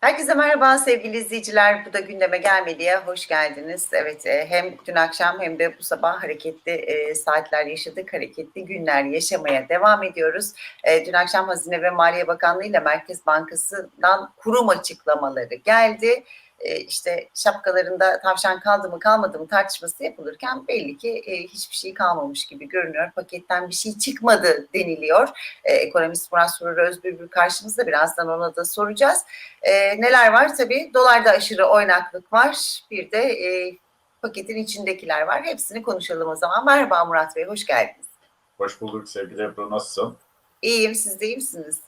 Herkese merhaba sevgili izleyiciler. Bu da gündeme gelmediye hoş geldiniz. Evet e, hem dün akşam hem de bu sabah hareketli e, saatler yaşadık. Hareketli günler yaşamaya devam ediyoruz. E, dün akşam Hazine ve Maliye Bakanlığı ile Merkez Bankası'ndan kurum açıklamaları geldi. E, işte şapkalarında tavşan kaldı mı kalmadı mı tartışması yapılırken belli ki e, hiçbir şey kalmamış gibi görünüyor. Paketten bir şey çıkmadı deniliyor. E, ekonomist Murat Surur Özbülbül karşımızda birazdan ona da soracağız. E, neler var? Tabii dolarda aşırı oynaklık var. Bir de e, paketin içindekiler var. Hepsini konuşalım o zaman. Merhaba Murat Bey, hoş geldiniz. Hoş bulduk sevgili Ebru. Nasılsın? İyiyim, siz de iyi misiniz?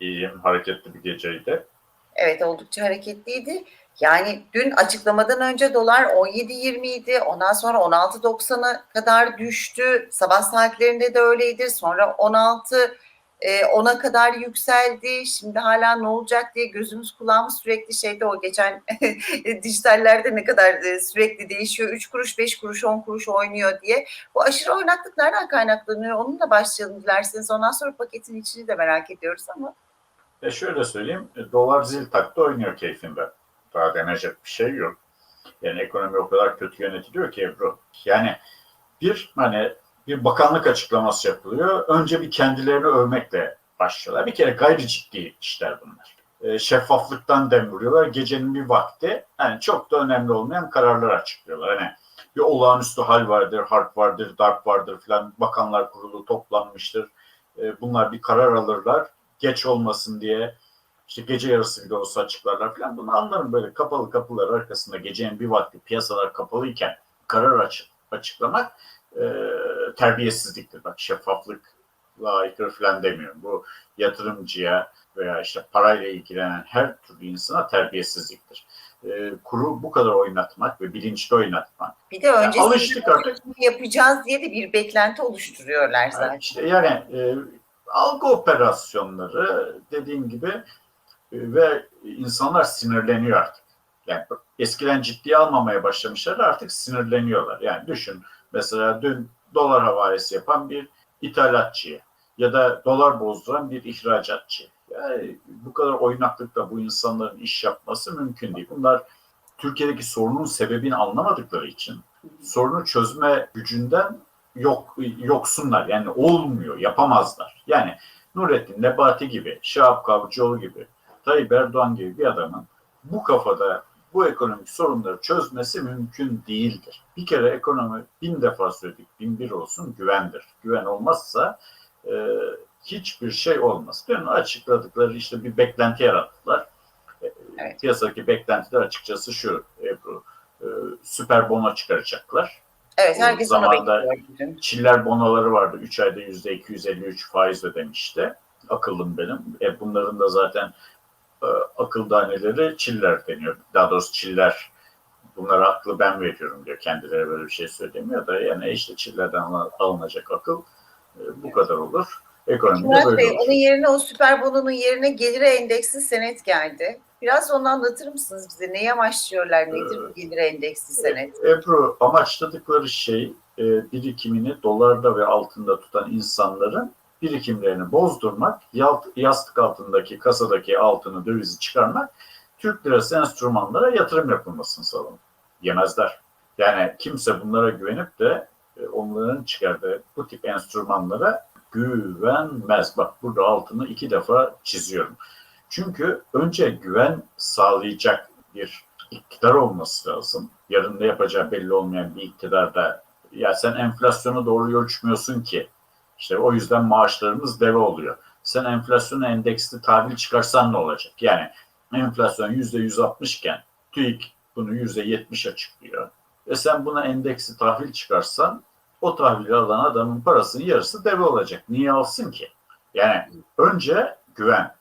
İyiyim. Hareketli bir geceydi. Evet, oldukça hareketliydi. Yani dün açıklamadan önce dolar 17.20 idi. Ondan sonra 16.90'a kadar düştü. Sabah saatlerinde de öyleydi. Sonra 16 e, 10'a kadar yükseldi. Şimdi hala ne olacak diye gözümüz kulağımız sürekli şeyde o geçen dijitallerde ne kadar e, sürekli değişiyor. 3 kuruş, 5 kuruş, 10 kuruş oynuyor diye. Bu aşırı oynaklık nereden kaynaklanıyor? Onunla başlayalım dilerseniz. Ondan sonra paketin içini de merak ediyoruz ama. E şöyle söyleyeyim. e, Dolar zil taktı oynuyor keyfinde. Daha denecek bir şey yok. Yani ekonomi o kadar kötü yönetiliyor ki Ebru. Yani bir hani bir bakanlık açıklaması yapılıyor. Önce bir kendilerini övmekle başlıyorlar. Bir kere gayri ciddi işler bunlar. E, şeffaflıktan dem vuruyorlar. Gecenin bir vakti yani çok da önemli olmayan kararlar açıklıyorlar. Hani bir olağanüstü hal vardır, harp vardır, darp vardır filan. Bakanlar kurulu toplanmıştır. E, bunlar bir karar alırlar. Geç olmasın diye işte gece yarısı bile olsa açıklarlar falan. Bunu anlarım böyle kapalı kapılar arkasında gecenin bir vakti piyasalar kapalıyken karar açık, açıklamak e, terbiyesizliktir. Bak şeffaflıkla aykırı falan demiyorum. Bu yatırımcıya veya işte parayla ilgilenen her türlü insana terbiyesizliktir. E, kuru bu kadar oynatmak ve bilinçli oynatmak. Bir de öncesinde alıştık artık. yapacağız diye de bir beklenti oluşturuyorlar Yani zaten. işte yani e, algı operasyonları dediğim gibi ve insanlar sinirleniyor artık. Yani eskiden ciddiye almamaya başlamışlar artık sinirleniyorlar. Yani düşün mesela dün dolar havalesi yapan bir ithalatçıya ya da dolar bozduran bir ihracatçı. Yani bu kadar oynaklıkla bu insanların iş yapması mümkün değil. Bunlar Türkiye'deki sorunun sebebini anlamadıkları için sorunu çözme gücünden yok yoksunlar. Yani olmuyor, yapamazlar. Yani Nurettin Nebati gibi, Şahap Kavcıoğlu gibi, Tayyip Erdoğan gibi bir adamın bu kafada bu ekonomik sorunları çözmesi mümkün değildir. Bir kere ekonomi bin defa söyledik, bin bir olsun güvendir. Güven olmazsa e, hiçbir şey olmaz. Dün açıkladıkları işte bir beklenti yarattılar. E, Evet. Piyasadaki beklentiler açıkçası şu Ebru, e, süper bono çıkaracaklar. Evet, herkes ona bekliyor. Çiller bonoları vardı. 3 ayda %253 faiz ödemişti. Akıllım benim. E bunların da zaten e, akıl daneleri çiller deniyor. Daha doğrusu çiller bunlara aklı ben veriyorum diyor. Kendileri böyle bir şey söylemiyor da yani işte çillerden alın- alınacak akıl e, bu kadar olur. Ekonomide Murat böyle Bey, olur. onun yerine o süper bonunun yerine gelire endeksli senet geldi. Biraz onu anlatır mısınız bize? Neyi amaçlıyorlar? Nedir bu gelir endeksli senet? Ebru amaçladıkları şey e, birikimini dolarda ve altında tutan insanların birikimlerini bozdurmak, yastık altındaki kasadaki altını dövizi çıkarmak, Türk lirası enstrümanlara yatırım yapılmasını sağlamak. Yemezler. Yani kimse bunlara güvenip de e, onların çıkardığı bu tip enstrümanlara güvenmez. Bak burada altını iki defa çiziyorum. Çünkü önce güven sağlayacak bir iktidar olması lazım. Yarın ne yapacağı belli olmayan bir iktidarda ya sen enflasyonu doğru ölçmüyorsun ki. İşte o yüzden maaşlarımız deve oluyor. Sen enflasyonu endeksli tahvil çıkarsan ne olacak? Yani enflasyon %160 iken TÜİK bunu %70 açıklıyor. Ve sen buna endeksi tahvil çıkarsan o tahvili alan adamın parasının yarısı deve olacak. Niye alsın ki? Yani önce güven.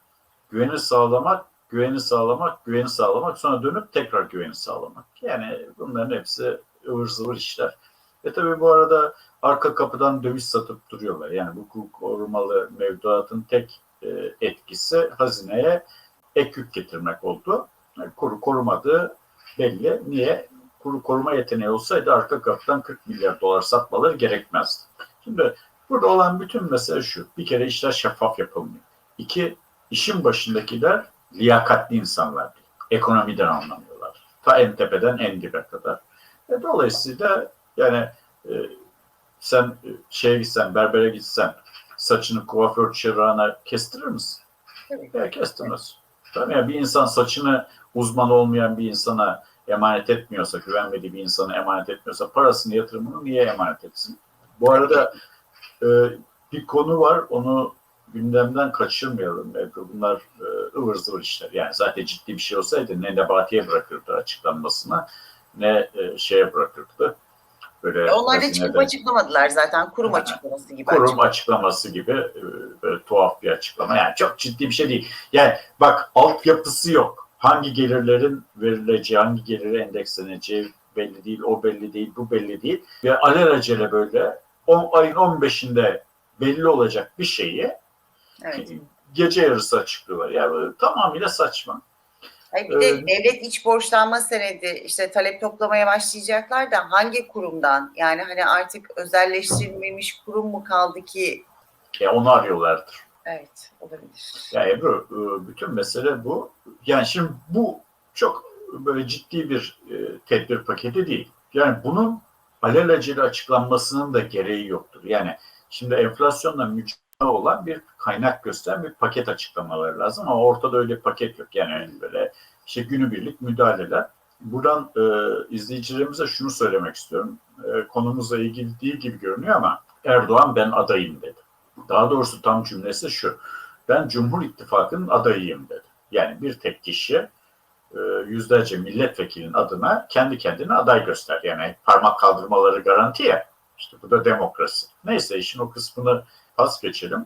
Güveni sağlamak, güveni sağlamak, güveni sağlamak sonra dönüp tekrar güveni sağlamak. Yani bunların hepsi ıvır zıvır işler. E tabi bu arada arka kapıdan döviz satıp duruyorlar. Yani hukuk korumalı mevduatın tek e, etkisi hazineye ek yük getirmek oldu. Yani kuru korumadığı belli. Niye? Kuru koruma yeteneği olsaydı arka kapıdan 40 milyar dolar satmaları gerekmezdi. Şimdi burada olan bütün mesele şu. Bir kere işler şeffaf yapılmıyor. İki, işin başındakiler liyakatli insanlar. Ekonomiden anlamıyorlar. Ta en tepeden en dibe kadar. E, dolayısıyla yani e, sen e, şeye gitsen, berbere gitsen saçını kuaför çırağına kestirir misin? Tabii. Ya kestirmez. Tabii ya bir insan saçını uzman olmayan bir insana emanet etmiyorsa, güvenmediği bir insana emanet etmiyorsa parasını yatırımını niye emanet etsin? Bu arada e, bir konu var, onu gündemden kaçırmayalım. Bunlar e, ıvır zıvır işler. Yani zaten ciddi bir şey olsaydı ne Nebati'ye bırakırdı açıklanmasına ne e, şeye bırakırdı. Böyle Onlar da çıkıp açıklamadılar zaten. Kurum Ha. açıklaması gibi. kurum açıkladı. açıklaması gibi e, böyle tuhaf bir açıklama. Yani çok ciddi bir şey değil. Yani bak altyapısı yok. Hangi gelirlerin verileceği, hangi gelire endeksleneceği belli değil, o belli değil, bu belli değil. Ve alelacele böyle on, ayın 15'inde belli olacak bir şeyi Evet. gece yarısı açıklıyorlar. Yani tamamıyla saçma. Hayır, bir de Ee, devlet iç borçlanma senedi işte talep toplamaya başlayacaklar da hangi kurumdan? Yani hani artık özelleştirilmemiş kurum mu kaldı ki? Ya onu arıyorlardır. Evet olabilir. Ya Ebru, e, bütün mesele bu. Yani şimdi bu çok böyle ciddi bir e, tedbir paketi değil. Yani bunun alelacele açıklanmasının da gereği yoktur. Yani şimdi enflasyonla mücadele olan bir kaynak gösteren bir paket açıklamaları lazım ama ortada öyle bir paket yok. Yani böyle işte günübirlik müdahaleler. Buradan e, izleyicilerimize şunu söylemek istiyorum. E, konumuzla ilgili değil gibi görünüyor ama Erdoğan ben adayım dedi. Daha doğrusu tam cümlesi şu ben Cumhur İttifakı'nın adayıyım dedi. Yani bir tek kişi e, yüzlerce milletvekilinin adına kendi kendine aday göster. Yani parmak kaldırmaları garanti ya. İşte bu da demokrasi. Neyse işin o kısmını pas geçelim.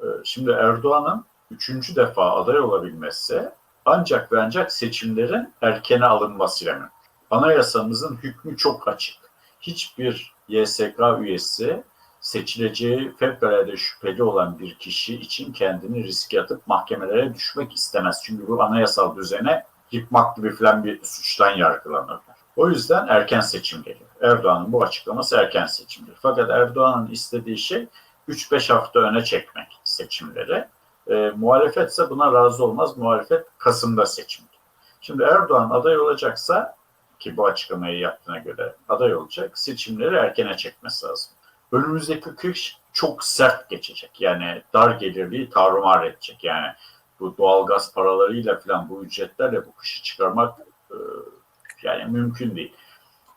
E, Şimdi Erdoğan'ın üçüncü defa aday olabilmesi ancak ve ancak seçimlerin erkene alınmasıyla mümkün. Anayasamızın hükmü çok açık. Hiçbir YSK üyesi seçileceği fevkalade şüpheli olan bir kişi için kendini riske atıp mahkemelere düşmek istemez. Çünkü bu anayasal düzene yıkmak gibi filan bir suçtan yargılanırlar. O yüzden erken seçim geliyor. Erdoğan'ın bu açıklaması erken seçimdir. Fakat Erdoğan'ın istediği şey 3-5 hafta öne çekmek seçimleri. E, muhalefet ise buna razı olmaz. Muhalefet Kasım'da seçimdir. Şimdi Erdoğan aday olacaksa ki bu açıklamayı yaptığına göre aday olacak, seçimleri erkene çekmesi lazım önümüzdeki kış çok sert geçecek. Yani dar gelirliği tarumar edecek. Yani bu doğalgaz paralarıyla falan bu ücretlerle bu kışı çıkarmak e, yani mümkün değil.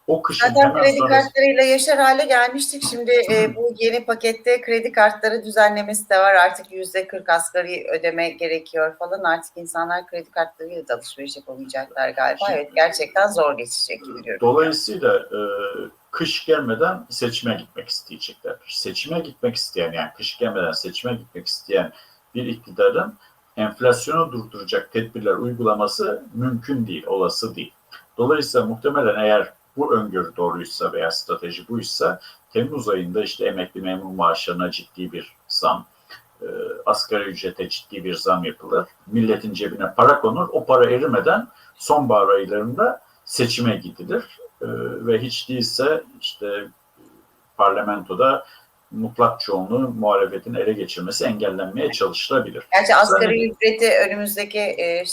O kışın Zaten kredi sonrası kartlarıyla yaşar hale gelmiştik. Şimdi e, bu yeni pakette kredi kartları düzenlemesi de var. Artık yüzde 40 asgari ödeme gerekiyor falan. Artık insanlar kredi kartlarıyla da alışveriş yapamayacaklar galiba. Evet gerçekten zor geçecek görünüyor. Dolayısıyla e, kış gelmeden seçime gitmek isteyecekler. Seçime gitmek isteyen yani kış gelmeden seçime gitmek isteyen bir iktidarın enflasyonu durduracak tedbirler uygulaması mümkün değil, olası değil. Dolayısıyla muhtemelen eğer bu öngörü doğruysa veya strateji buysa Temmuz ayında işte emekli memur maaşlarına ciddi bir zam, e, asgari ücrete ciddi bir zam yapılır. Milletin cebine para konur. O para erimeden sonbahar aylarında seçime gidilir. E, ve hiç değilse işte parlamentoda mutlak çoğunluğu muhalefetin ele geçirmesi engellenmeye çalışılabilir. Gerçi asgari ücreti önümüzdeki e,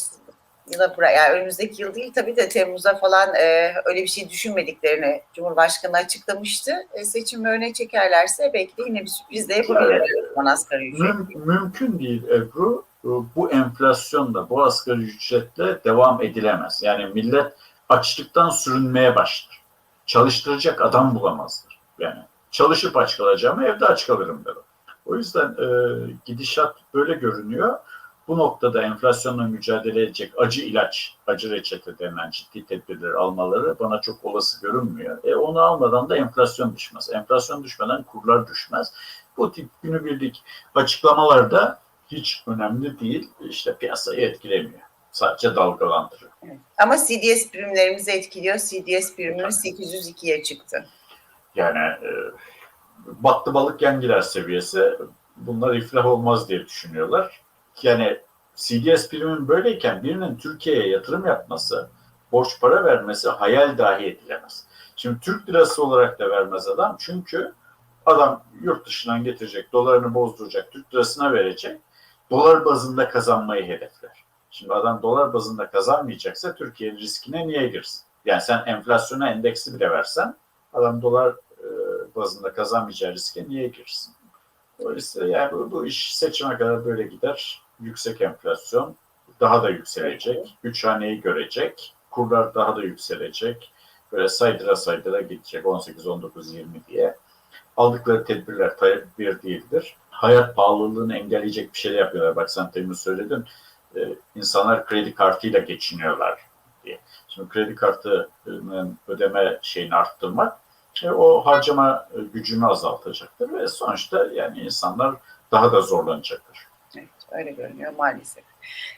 yıla bıra- yani önümüzdeki yıl değil tabii de Temmuz'a falan e, öyle bir şey düşünmediklerini Cumhurbaşkanı açıklamıştı. E, seçimi öne çekerlerse belki de yine bir sürpriz de yapabilirler ücret. Müm- mümkün değil Ebru. Bu enflasyonla, bu asgari ücretle devam edilemez. Yani millet açlıktan sürünmeye başlar. Çalıştıracak adam bulamazlar. Yani çalışıp aç kalacağımı evde aç kalırım der. o. O yüzden e, gidişat böyle görünüyor. Bu noktada enflasyonla mücadele edecek acı ilaç, acı reçete denen ciddi tedbirleri almaları bana çok olası görünmüyor. E, onu almadan da enflasyon düşmez. Enflasyon düşmeden kurlar düşmez. Bu tip günübirlik açıklamalar da hiç önemli değil. İşte piyasayı etkilemiyor. Sadece dalgalandırıyor. Evet. Ama CDS primlerimizi etkiliyor. CDS primimiz 802'ye çıktı. Yani e, battı balık yan gider seviyesi bunlar iflah olmaz diye düşünüyorlar. Yani CDS primin böyleyken birinin Türkiye'ye yatırım yapması, borç para vermesi hayal dahi edilemez. Şimdi Türk lirası olarak da vermez adam çünkü adam yurt dışından getirecek, dolarını bozduracak, Türk lirasına verecek, dolar bazında kazanmayı hedefler. Şimdi adam dolar bazında kazanmayacaksa Türkiye riskine niye girsin? Yani sen enflasyona endeksli bile versen adam dolar e, bazında kazanmayacağı riske niye girsin? Dolayısıyla yani bu, bu iş seçime kadar böyle gider. Yüksek enflasyon daha da yükselecek. Üç haneyi görecek. Kurlar daha da yükselecek. Böyle saydıra saydıra gidecek 18, 19, 20 diye. Aldıkları tedbirler tedbir değildir. Hayat pahalılığını engelleyecek bir şeyler yapıyorlar. Bak sen demin söyledin. Ee, insanlar kredi kartıyla geçiniyorlar diye. Şimdi kredi kartının ödeme şeyini arttırmak e, o harcama gücünü azaltacaktır ve sonuçta yani insanlar daha da zorlanacaktır. Evet, öyle görünüyor maalesef.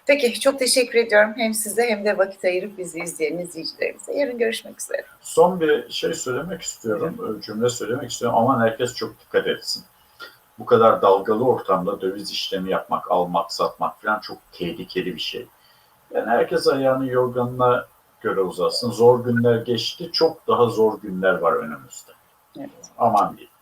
Peki çok teşekkür ediyorum hem size hem de vakit ayırıp bizi izleyen izleyicilerimize. Yarın görüşmek üzere. Son bir şey söylemek istiyorum, cümle söylemek istiyorum. Aman herkes çok dikkat etsin. Bu kadar dalgalı ortamda döviz işlemi yapmak, almak, satmak falan çok tehlikeli bir şey. Yani herkes ayağını yorganına göre uzatsın. Zor günler geçti, çok daha zor günler var önümüzde. Evet. Aman diyeyim.